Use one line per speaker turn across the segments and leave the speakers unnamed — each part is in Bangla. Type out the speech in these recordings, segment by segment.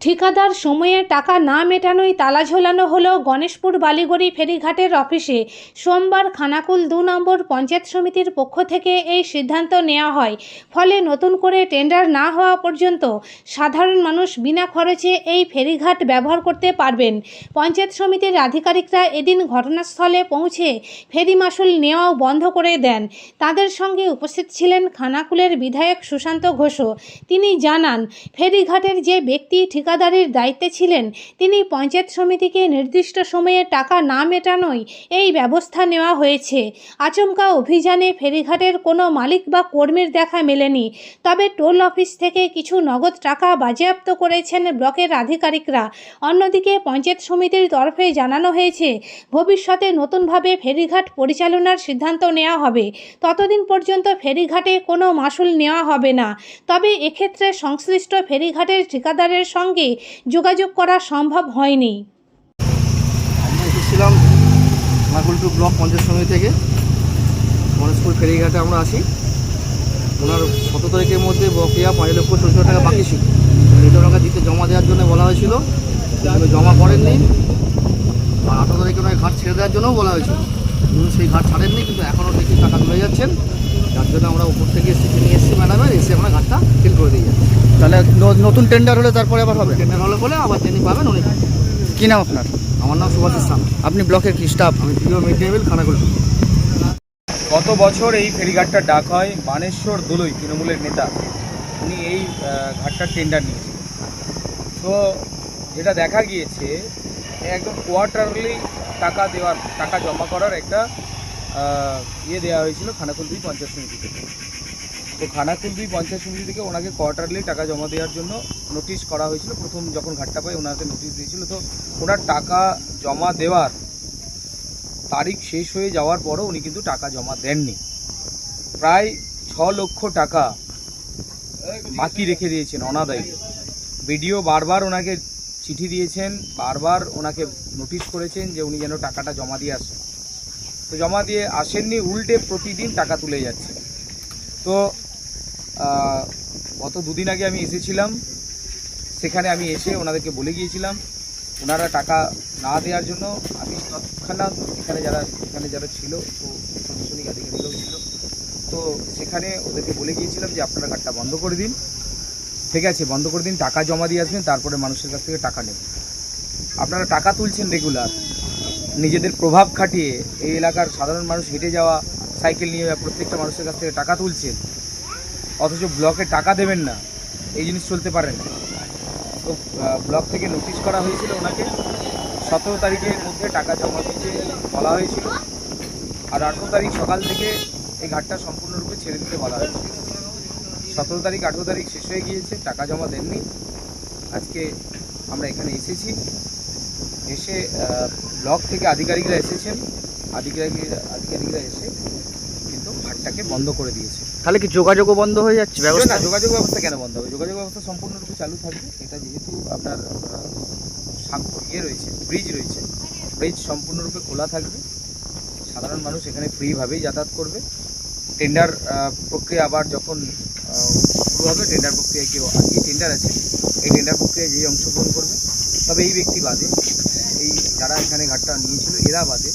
ঠিকাদার সময়ে টাকা না মেটানোয় তালা ঝোলানো হলো গণেশপুর বালিগড়ি ফেরিঘাটের অফিসে। সোমবার খানাকুল দু নম্বর পঞ্চায়েত সমিতির পক্ষ থেকে এই সিদ্ধান্ত নেওয়া হয়। ফলে নতুন করে টেন্ডার না হওয়া পর্যন্ত সাধারণ মানুষ বিনা খরচে এই ফেরিঘাট ব্যবহার করতে পারবেন। পঞ্চায়েত সমিতির আধিকারিকরা এদিন ঘটনাস্থলে পৌঁছে ফেরি মাসুল নেওয়াও বন্ধ করে দেন। তাদের সঙ্গে উপস্থিত ছিলেন খানাকুলের বিধায়ক সুশান্ত ঘোষও। তিনি জানান, ফেরিঘাটের যে ব্যক্তি ঠিকাদারির দায়িত্বে ছিলেন, তিনি পঞ্চায়েত সমিতিকে নির্দিষ্ট সময়ে টাকা না মেটানোই এই ব্যবস্থা নেওয়া হয়েছে। আচমকা অভিযানে ফেরিঘাটের কোনো মালিক বা কর্মীর দেখা মেলেনি, তবে টোল অফিস থেকে কিছু নগদ টাকা বাজেয়াপ্ত করেছেন ব্লকের আধিকারিকরা। অন্যদিকে পঞ্চায়েত সমিতির তরফে জানানো হয়েছে, ভবিষ্যতে নতুনভাবে ফেরিঘাট পরিচালনার সিদ্ধান্ত নেওয়া হবে। ততদিন পর্যন্ত ফেরিঘাটে কোনো মাসুল নেওয়া হবে না, তবে এক্ষেত্রে সংশ্লিষ্ট ফেরিঘাটের ঠিকাদারের সঙ্গে যোগাযোগ করা সম্ভব হয়নি।
এসেছিলাম নাকুলটু ব্লক পঞ্চায়েত সমিতি থেকে। গণেশপুর ফেরিঘাটে আমরা আছি। ওনার সতেরো তারিখের মধ্যে বকেয়া পাঁচ লক্ষ চল্লিশ টাকা বাকি ছিল। এটা ওনাকে দিতে জমা দেওয়ার জন্য বলা হয়েছিল। কিন্তু জমা করেননি। আর আঠারো তারিখে ওনাকে ঘাট ছেড়ে দেওয়ার জন্যও বলা হয়েছিল। সেই ঘাট ছাড়েননি, কিন্তু এখনও দেখি টাকা তুলে যাচ্ছেন। যার জন্য আমরা উপর থেকে এসে নিয়ে এসেছি ম্যাডামের এসে আমরা ঘাটটা ফিল করে দিয়ে যাচ্ছি।
তাহলে নতুন টেন্ডার হলে তারপরে আবার হবে?
টেন্ডার হলে বলে আবার যিনি পাবেন উনি।
কি নাম আপনার?
আমার নাম সুভাষ ইসলাম।
আপনি ব্লকের কি স্টাফ
আমি প্রিয় মিড ডে মিল খানাকুল
গত বছর এই ফেরিঘাটটা ডাক হয় বানেশ্বর দোলই তৃণমূলের নেতা। উনি এই ঘাটটার টেন্ডার নিয়েছেন। তো যেটা দেখা গিয়েছে একদম কোয়ার্টারলি টাকা দেওয়ার টাকা জমা করার একটা ইয়ে দেওয়া হয়েছিল খানাকুলবি পঞ্চায়েত সমিতি থেকে। তো খানাকুলবি পঞ্চায়েত সমিতি থেকে ওনাকে কোয়ার্টারলি টাকা জমা দেওয়ার জন্য নোটিশ করা হয়েছিল। প্রথম যখন ঘাটটা পাই ওনাকে নোটিশ দিয়েছিল। তো ওনার টাকা জমা দেওয়ার তারিখ শেষ হয়ে যাওয়ার পরও উনি কিন্তু টাকা জমা দেননি। প্রায় ছ লক্ষ টাকা বাকি রেখে দিয়েছেন অনাদায়ী। বিডিও বারবার ওনাকে চিঠি দিয়েছেন, বারবার ওনাকে নোটিশ করেছেন যে উনি যেন টাকাটা জমা দিয়ে আসেন। তো জমা দিয়ে আসেননি, উল্টে প্রতিদিন টাকা তুলে যাচ্ছে। তো গত দুদিন আগে আমি এসেছিলাম, সেখানে আমি এসে ওনাদেরকে বলে গিয়েছিলাম, ওনারা টাকা না দেওয়ার জন্য আমি তৎক্ষণাৎ এখানে যারা এখানে যারা ছিল, তো প্রশাসনিক আধিকারিকরাও ছিল, তো সেখানে ওদেরকে বলে গিয়েছিলাম যে আপনারা ঘাটটা বন্ধ করে দিন। ঠিক আছে, বন্ধ করে দিন, টাকা জমা দিয়ে আসবেন, তারপরে মানুষের কাছ থেকে টাকা নেবেন। আপনারা টাকা তুলছেন রেগুলার নিজেদের প্রভাব খাটিয়ে এই এলাকার সাধারণ মানুষ হেঁটে যাওয়া, সাইকেল নিয়ে প্রত্যেকটা মানুষের কাছ থেকে টাকা তুলছেন। অথচ ব্লকে টাকা দেবেন না, এই জিনিস চলতে পারে না। তো ব্লক থেকে নোটিশ করা হয়েছিল ওনাকে। সতেরো তারিখের মধ্যে টাকা জমা দিতে বলা হয়েছিল। আর আঠেরো তারিখ সকাল থেকে এই ঘাটটা সম্পূর্ণরূপে ছেড়ে দিতে বলা হয়েছিল। সতেরো তারিখ, আঠেরো তারিখ শেষ হয়ে গিয়েছে, টাকা জমা দেননি। আজকে আমরা এখানে এসেছি। এসে ব্লক থেকে আধিকারিকরা এসেছেন। আধিকারিকরা আধিকারিকরা এসে কিন্তু ঘাটটাকে বন্ধ করে দিয়েছে।
তাহলে কি যোগাযোগও বন্ধ হয়ে যাচ্ছে? ব্যবস্থা
না, যোগাযোগ ব্যবস্থা কেন বন্ধ হবে? যোগাযোগ ব্যবস্থা সম্পূর্ণরূপে চালু থাকবে। এটা যেহেতু আপনার ইয়ে রয়েছে ব্রিজ রয়েছে। ব্রিজ সম্পূর্ণরূপে খোলা থাকবে। সাধারণ মানুষ এখানে ফ্রিভাবেই যাতায়াত করবে। টেন্ডার প্রক্রিয়া আবার যখন শুরু হবে টেন্ডার প্রক্রিয়ায় কেউ আজকে টেন্ডার আছে এই টেন্ডার প্রক্রিয়ায় যেই অংশগ্রহণ করবে। তবে এই ব্যক্তি বাদে, এই যারা এখানে ঘাটটা নিয়েছিল, এরা বাদে,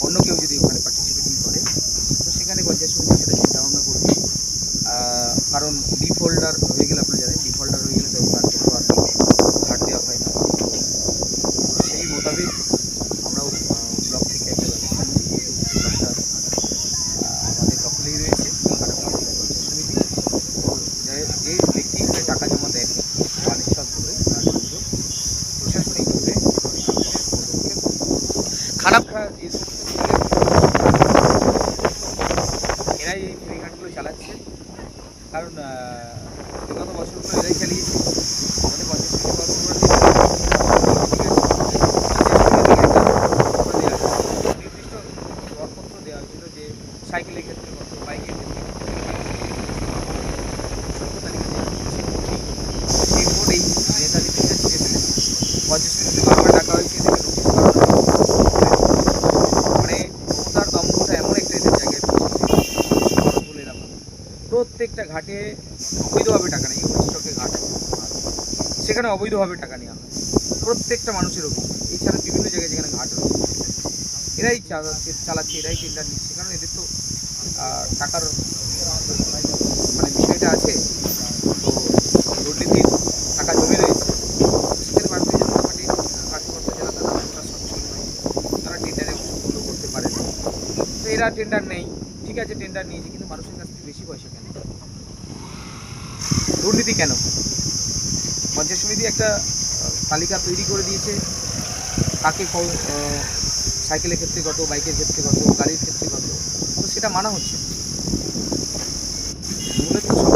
অন্য কেউ যদি ওখানে পার্টিসিপেটিং করে, তো সেখানে পঞ্চায়েত সমিতি সেটা চিন্তা ভাবনা করবে। কারণ ডিফোল্ডার হয়ে গেলে আপনারা জানেন ডিফল্টার হয়ে গেলে তো তার কিন্তু আর ঘাট দেওয়া হয় না তো সেই মোতাবেক আমরাও আহ, ব্লক থেকে একটা ব্যবস্থা নিই যেহেতু ব্লকটা আহ, আমাদের দখলেই রয়েছে কাটাখালী পঞ্চায়েত সমিতি তো যে- যে ব্যক্তি এখানে টাকা জমা দেন মানিসব ধরে তার বিরুদ্ধে প্রশাসনিকভাবে পদক্ষেপ
খারাপ
আমরা যে সমস্ত এরাই এই ফেরিঘাটগুলো চালাচ্ছে কারণ আহ, বিগত বছরগুলো এরাই চালিয়েছে আমাদের পঞ্চায়েত সমিতি কর্মকর্তা নির্দিষ্ট দরপত্র দেওয়া হয়েছিল যে সাইকেলের ক্ষেত্রে কত বাইকের ক্ষেত্রে কত, সতেরো তারিখে যে শেষ করছি, সেই বোর্ড এই নেতাজি থেকে ছিঁড়ে ফেলেছে বারবার ডাকা হয়েছে মানে ক্ষমতার দম্ভটা এমন একটা এদের জায়গায় বলে প্রত্যেকটা ঘাটে অবৈধভাবে টাকা নেই স্টকে ঘাট সেখানে অবৈধভাবে টাকা নেওয়া হয়। প্রত্যেকটা মানুষের অভিযোগ। এছাড়া বিভিন্ন জায়গায় যেখানে ঘাট রয়েছে, এরাই চালাচ্ছে এরাই টেন্ডার নিচ্ছে। কারণ এদের তো টাকার মানে বিষয়টা আছে। তো দুর্নীতির টাকা জমে রয়েছে সেখানে ভারতীয় জনতা পার্টির কার্যকর্তা যারা তারা অতটা সচ্ছল নয় তারা টেন্ডারে অংশগ্রহণ করতে পারে না তো এরা টেন্ডার নেই। ঠিক আছে টেন্ডার নিয়েছে, কিন্তু মানুষের কাছ থেকে বেশি পয়সা কেন? দুর্নীতি কেন? পঞ্চায়েত সমিতি একটা তালিকা তৈরি করে দিয়েছে। কাকে সাইকেলের ক্ষেত্রে কত, বাইকের ক্ষেত্রে কত, গাড়ির ক্ষেত্রে কত? তো সেটা মানা হচ্ছে মূলত সবকটাই